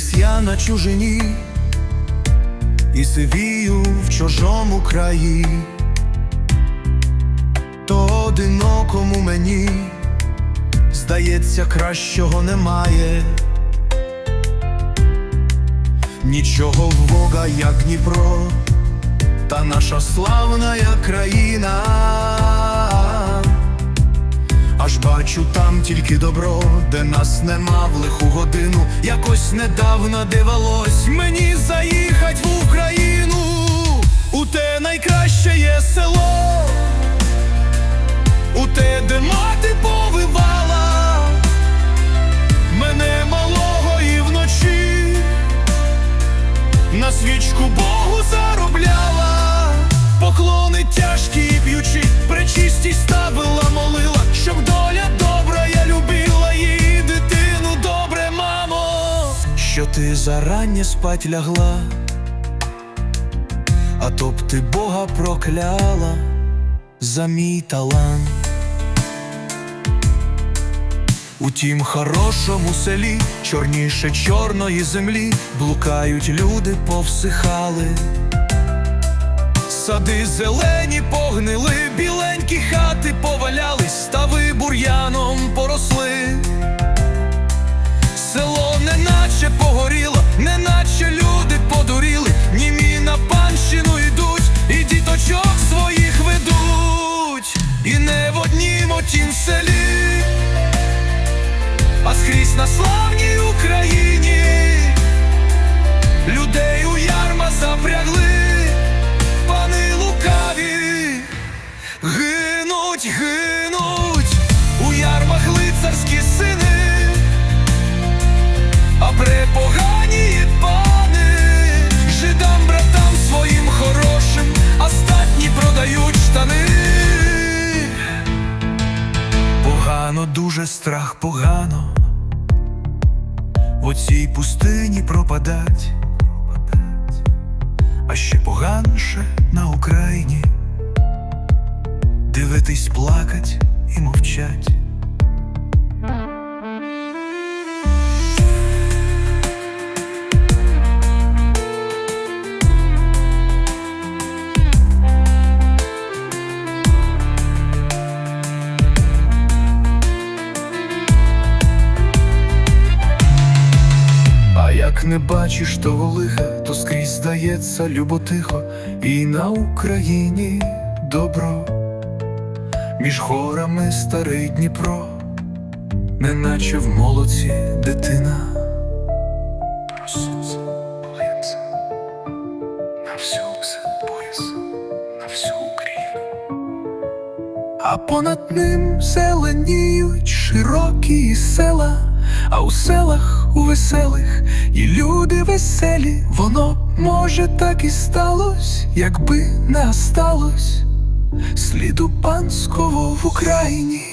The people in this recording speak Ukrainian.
виріс я на чужині і сивію в чужому краї, то одинокому мені здається, кращого немає. Нічого в Бога, як Дніпро, та наша славна країна. Аж бачу там тільки добро, де нас нема в лиху годину. Якось недавно дивалось мені заїхать в Україну. У те найкраще є село, у те, де мати повивала, мене малого і вночі на свічку Богу заробляла, поклони тяжкі і п'ючі, пречисті ставила, молила, щоб доля добра, я любила її дитину, добре, мамо, що ти зарання спать лягла, а то б ти Бога прокляла за мій талант. У тім хорошому селі, чорніше чорної землі, блукають люди, повсихали. Сади зелені погнили, біленькі хати повалялись, однім отім селі. А скрізь на славній Україні. Людей у ярма запрягли, пани лукаві, гинуть, гинуть. У ярмах лицарські сини, а препогані дуже страх погано. В оцій пустині пропадать, а ще поганше на Україні. Дивитись, плакать і мовчать. Не бачиш того лиха, то скрізь здається люботихо, і на Україні добро, між горами старий Дніпро, неначе в молоці дитина. На всю пояс, на всю Україну. А понад ним зеленіють широкі села, а у селах у веселих і люди веселі. Воно може так і сталось, якби не осталось сліду панського в Україні.